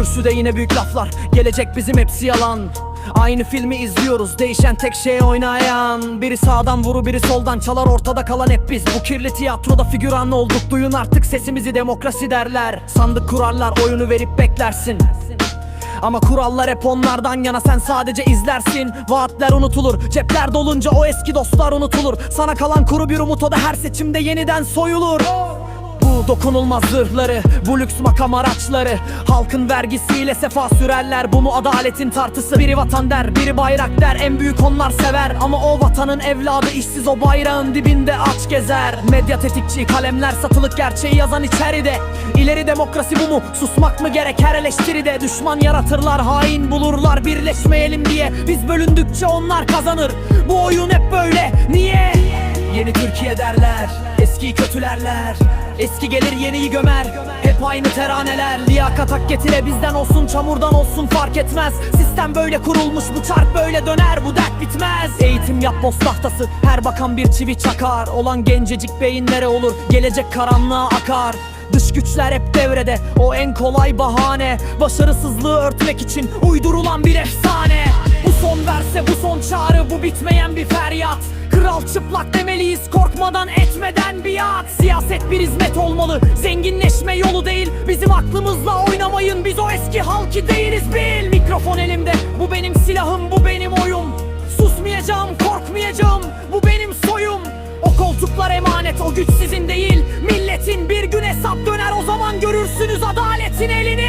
Kürsüde yine büyük laflar. Gelecek bizim hepsi yalan. Aynı filmi izliyoruz. Değişen tek şey oynayan. Biri sağdan vuru biri soldan çalar. Ortada kalan hep biz. Bu kirli tiyatroda figüran olduk. Duyun artık sesimizi demokrasi derler. Sandık kurarlar oyunu verip beklersin. Ama kurallar hep onlardan yana. Sen sadece izlersin. Vaatler unutulur. Cepler dolunca o eski dostlar unutulur. Sana kalan kuru bir umut o da her seçimde yeniden soyulur dokunulmaz zırhları, bu lüks makam araçları. Halkın vergisiyle sefa sürerler Bu mu adaletin tartısı. Biri vatan der, biri bayrak der En büyük onlar sever. Ama o vatanın evladı işsiz o bayrağın dibinde aç gezer. Medya tetikçi, kalemler satılık gerçeği yazan içeride. İleri demokrasi bu mu? Susmak mı gerek her eleştiride? Düşman yaratırlar, hain bulurlar birleşmeyelim diye. Biz bölündükçe onlar kazanır. Bu oyun hep böyle, niye? Yeni Türkiye derler, eskiyi kötülerler. Eski gelir yeniyi gömer. Hep aynı teraneler. Liyakat hak getire bizden olsun çamurdan olsun fark etmez. Sistem böyle kurulmuş bu çark böyle döner bu dert bitmez. Eğitim yap boz tahtası. Her bakan bir çivi çakar. Olan gencecik beyinlere olur gelecek karanlığa akar. Dış güçler hep devrede o en kolay bahane. Başarısızlığı örtmek için uydurulan bir efsane. Bu son verse bu son çağrı bitmeyen bir feryat. Kral çıplak demeliyiz korkmadan etmeden biat. Siyaset bir hizmet olmalı. Zenginleşme yolu değil. Bizim aklımızla oynamayın. Biz o eski halkı değiliz bil. Mikrofon elimde. Bu benim silahım bu benim oyum. Susmayacağım korkmayacağım. Bu benim soyum. O koltuklar emanet o güç sizin değil. Milletin bir gün hesap döner. O zaman görürsünüz adaletin elini